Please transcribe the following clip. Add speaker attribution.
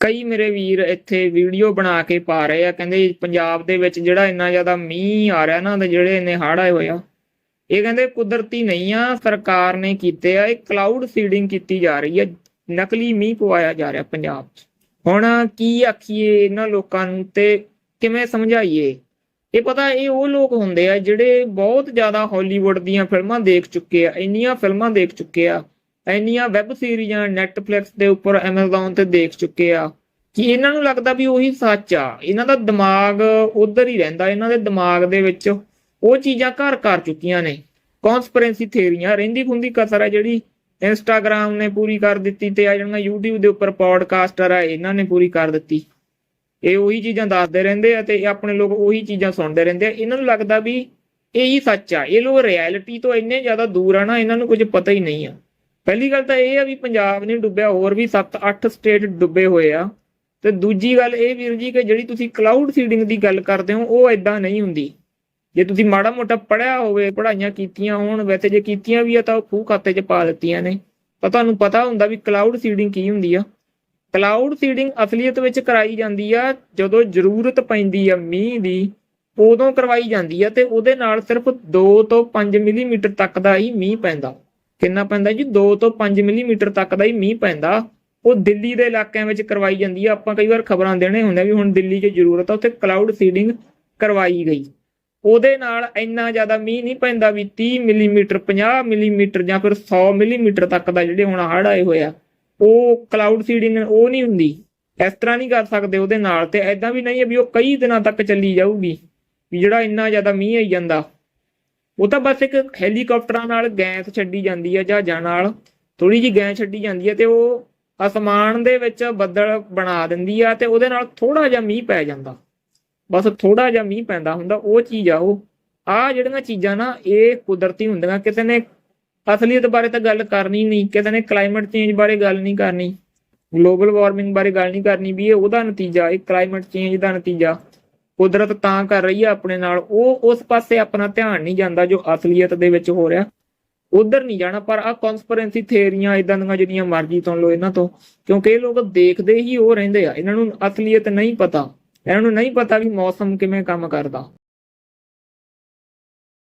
Speaker 1: ਕਈ ਮੇਰੇ ਵੀਰ ਇੱਥੇ ਵੀਡੀਓ ਬਣਾ ਕੇ ਪਾ ਰਹੇ ਆ, ਕਹਿੰਦੇ ਪੰਜਾਬ ਦੇ ਵਿੱਚ ਜਿਹੜਾ ਇੰਨਾ ਜ਼ਿਆਦਾ ਮੀਂਹ ਆ ਰਿਹਾ ਨਾ, ਤੇ ਜਿਹੜੇ ਇੰਨੇ ਹੜ੍ਹ ਆਏ ਹੋਏ ਆ, ਇਹ ਕਹਿੰਦੇ ਕੁਦਰਤੀ ਨਹੀਂ ਆ, ਸਰਕਾਰ ਨੇ ਕੀਤੇ ਆ, ਇਹ ਕਲਾਊਡ ਸੀਡਿੰਗ ਕੀਤੀ ਜਾ ਰਹੀ ਹੈ ਨਕਲੀ ਮੀਂਹ ਪਵਾਇਆ ਜਾ ਰਿਹਾ ਪੰਜਾਬ 'ਚ। ਹੁਣ ਕੀ ਆਖੀਏ ਇਹਨਾਂ ਲੋਕਾਂ ਨੂੰ ਤੇ ਕਿਵੇਂ ਸਮਝਾਈਏ? ਇਹ ਪਤਾ ਇਹ ਉਹ ਲੋਕ ਹੁੰਦੇ ਆ ਜਿਹੜੇ ਬਹੁਤ ਜ਼ਿਆਦਾ ਹਾਲੀਵੁੱਡ ਦੀਆਂ ਫਿਲਮਾਂ ਦੇਖ ਚੁੱਕੇ ਆ, ਇੰਨੀਆਂ ਫਿਲਮਾਂ ਦੇਖ ਚੁੱਕੇ ਆ ਇੰਨੀਆਂ ਵੈਬ ਸੀਰੀਜ਼ਾਂ ਨੈਟਫਲਿਕਸ ਦੇ ਉੱਪਰ, Amazon ਤੇ ਦੇਖ ਚੁੱਕੇ ਆ। ਕਿ ਇਹਨਾਂ ਨੂੰ ਲੱਗਦਾ ਵੀ ਉਹੀ ਸੱਚ ਆ। ਇਹਨਾਂ ਦਾ ਦਿਮਾਗ ਉਧਰ ਹੀ ਰਹਿੰਦਾ। ਇਹਨਾਂ ਦੇ ਦਿਮਾਗ ਦੇ ਵਿੱਚ ਉਹ ਚੀਜ਼ਾਂ ਘਰ ਕਰ ਚੁੱਕੀਆਂ ਨੇ। ਕਨਸਪੀਰੇਸੀ ਥਿਉਰੀਆਂ ਰਹਿੰਦੀ ਖੁੰਦੀ ਕਸਰ ਹੈ ਜਿਹੜੀ ਇੰਸਟਾਗ੍ਰam ਨੇ ਪੂਰੀ ਕਰ ਦਿੱਤੀ ਤੇ ਆ ਜਿਹੜੀਆਂ YouTube ਦੇ ਉੱਪਰ ਪੋਡਕਾਸਟਰ ਆ, ਇਹਨਾਂ ਨੇ ਪੂਰੀ ਕਰ ਦਿੱਤੀ। ਇਹ ਉਹੀ ਚੀਜ਼ਾਂ ਦੱਸਦੇ ਰਹਿੰਦੇ ਆ ਤੇ ਆਪਣੇ ਲੋਕ ਉਹੀ ਚੀਜ਼ਾਂ ਸੁਣਦੇ ਰਹਿੰਦੇ ਆ। ਇਹਨਾਂ ਨੂੰ ਲੱਗਦਾ ਵੀ ਇਹੀ ਸੱਚ ਆ। ਇਹ ਲੋਕ ਰਿਐਲਿਟੀ ਤੋਂ ਇੰਨੇ ਜ਼ਿਆਦਾ ਦੂਰ ਆ ਨਾ, ਇਹਨਾਂ ਨੂੰ ਕੁਝ ਪਤਾ ਹੀ ਨਹੀਂ ਆ। ਪਹਿਲੀ ਗੱਲ ਤਾਂ ਇਹ ਆ ਵੀ ਪੰਜਾਬ ਨਹੀਂ ਡੁੱਬਿਆ, ਹੋਰ ਵੀ 7-8 ਸਟੇਟ ਡੁੱਬੇ ਹੋਏ ਆ। ਤੇ ਦੂਜੀ ਗੱਲ ਇਹ ਵੀਰ ਜੀ ਕਿ ਜਿਹੜੀ ਤੁਸੀਂ ਕਲਾਊਡ ਸੀਡਿੰਗ ਦੀ ਗੱਲ ਕਰਦੇ ਹੋ, ਉਹ ਐਦਾਂ ਨਹੀਂ ਹੁੰਦੀ। ਜੇ ਤੁਸੀਂ ਮਾੜਾ ਮੋਟਾ ਪੜਿਆ ਹੋਵੇ, ਪੜ੍ਹਾਈਆਂ ਕੀਤੀਆਂ ਹੋਣ, ਵੈਸੇ ਜੇ ਕੀਤੀਆਂ ਵੀ ਆ ਤਾਂ ਉਹ ਖੂਹ ਖਾਤੇ 'ਚ ਪਾ ਦਿੱਤੀਆਂ ਨੇ। ਤਾਂ ਤੁਹਾਨੂੰ ਪਤਾ ਹੁੰਦਾ ਵੀ ਕਲਾਊਡ ਸੀਡਿੰਗ ਕੀ ਹੁੰਦੀ ਆ। ਕਲਾਊਡ ਸੀਡਿੰਗ ਅਸਲੀਅਤ ਵਿੱਚ ਕਰਾਈ ਜਾਂਦੀ ਆ, ਜਦੋਂ ਜ਼ਰੂਰਤ ਪੈਂਦੀ ਆ ਮੀਂਹ ਦੀ, ਉਦੋਂ ਕਰਵਾਈ ਜਾਂਦੀ ਆ ਤੇ ਉਹਦੇ ਨਾਲ ਸਿਰਫ 2 ਤੋਂ 5 ਮਿਲੀਮੀਟਰ ਤੱਕ ਦਾ ਹੀ ਮੀਂਹ ਪੈਂਦਾ। ਕਿੰਨਾ ਪੈਂਦਾ ਜੀ? 2 ਤੋਂ 5 ਮਿਲੀਮੀਟਰ ਤੱਕ ਦਾ ਹੀ ਮੀਂਹ ਪੈਂਦਾ। ਉਹ ਦਿੱਲੀ ਦੇ ਇਲਾਕਿਆਂ ਵਿੱਚ ਕਰਵਾਈ ਜਾਂਦੀ ਆ। ਆਪਾਂ ਕਈ ਵਾਰ ਖਬਰਾਂ ਦੇਣੇ ਹੁੰਦੇ ਵੀ ਹੁਣ ਦਿੱਲੀ 'ਚ ਜ਼ਰੂਰਤ ਆ, ਉੱਥੇ ਕਲਾਊਡ ਸੀਡਿੰਗ ਕਰਵਾਈ ਗਈ। ਉਹਦੇ ਨਾਲ ਇੰਨਾ ਜ਼ਿਆਦਾ ਮੀਂਹ ਨਹੀਂ ਪੈਂਦਾ ਵੀ 30 ਮਿਲੀਮੀਟਰ 50 ਮਿਲੀਮੀਟਰ ਜਾਂ ਫਿਰ 100 ਮਿਲੀਮੀਟਰ ਤੱਕ ਦਾ ਜਿਹੜੇ ਹੁਣ ਹੜ੍ਹ ਆਏ ਹੋਏ ਆ, ਉਹ ਕਲਾਊਡ ਸੀਡਿੰਗ ਉਹ ਨਹੀਂ ਹੁੰਦੀ। ਇਸ ਤਰ੍ਹਾਂ ਨਹੀਂ ਕਰ ਸਕਦੇ ਉਹਦੇ ਨਾਲ ਤੇ ਐਦਾਂ ਵੀ ਨਹੀਂ ਹੈ ਵੀ ਉਹ ਕਈ ਦਿਨਾਂ ਤੱਕ ਚੱਲੀ ਜਾਊਗੀ। ਵੀ ਜਿਹੜਾ ਇੰਨਾ ਜ਼ਿਆਦਾ ਮੀਂਹ ਆਈ ਜਾਂਦਾ। ਉਹ ਤਾਂ ਬਸ ਇੱਕ ਹੈਲੀਕਾਪਟਰਾਂ ਨਾਲ ਗੈਸ ਛੱਡੀ ਜਾਂਦੀ ਹੈ ਜਹਾਜ਼ਾਂ ਨਾਲ। ਥੋੜੀ ਜੀ ਗੈਸ ਛੱਡੀ ਜਾਂਦੀ ਹੈ ਤੇ ਉਹ ਅਸਮਾਨ ਦੇ ਵਿੱਚ ਬੱਦਲ ਬਣਾ ਦਿੰਦੀ ਆ ਤੇ ਉਹਦੇ ਨਾਲ ਥੋੜਾ ਜਿਹਾ ਮੀਂਹ ਪੈ ਜਾਂਦਾ। ਬਸ ਥੋੜਾ ਜਿਹਾ ਮੀਂਹ ਪੈਂਦਾ ਹੁੰਦਾ, ਉਹ ਚੀਜ਼ ਆ ਉਹ। ਆ ਜਿਹੜੀਆਂ ਚੀਜ਼ਾਂ ਨਾ, ਇਹ ਕੁਦਰਤੀ ਹੁੰਦੀਆਂ। ਕਿਸੇ ਨੇ ਅਸਲੀਅਤ ਬਾਰੇ ਤਾਂ ਗੱਲ ਕਰਨੀ ਨਹੀਂ, ਕਿਸੇ ਨੇ ਕਲਾਈਮੇਟ ਚੇਂਜ ਬਾਰੇ ਗੱਲ ਨਹੀਂ ਕਰਨੀ। ਗਲੋਬਲ ਵਾਰਮਿੰਗ ਬਾਰੇ ਗੱਲ ਨਹੀਂ ਕਰਨੀ ਵੀ ਇਹ ਉਹਦਾ ਨਤੀਜਾ, ਇਹ ਕਲਾਈਮੇਟ ਚੇਂਜ ਦਾ ਨਤੀਜਾ। ਕੁਦਰਤ ਤਾਂ ਕਰ ਰਹੀ ਆ ਆਪਣੇ ਨਾਲ, ਉਹ ਉਸ ਪਾਸੇ ਆਪਣਾ ਧਿਆਨ ਨਹੀਂ ਜਾਂਦਾ ਜੋ ਅਸਲੀਅਤ ਦੇ ਵਿੱਚ ਹੋ ਰਿਹਾ। ਉਧਰ ਨਹੀਂ ਜਾਣਾ, ਪਰ ਆ ਕਨਸਪੀਰੇਸੀ ਥਿਉਰੀਆਂ ਇਦਾਂ ਦੀਆਂ ਜਿਹੜੀਆਂ ਮਰਜ਼ੀ ਤੋਂ ਲੋ ਇਹਨਾਂ ਤੋਂ, ਕਿਉਂਕਿ ਇਹ ਲੋਕ ਦੇਖਦੇ ਹੀ ਉਹ ਰਹਿੰਦੇ ਆ। ਇਹਨਾਂ ਨੂੰ ਅਸਲੀਅਤ ਨਹੀਂ ਪਤਾ। ਇਹਨਾਂ ਨੂੰ ਨਹੀਂ ਪਤਾ ਵੀ ਮੌਸਮ ਕਿਵੇਂ ਕੰਮ ਕਰਦਾ।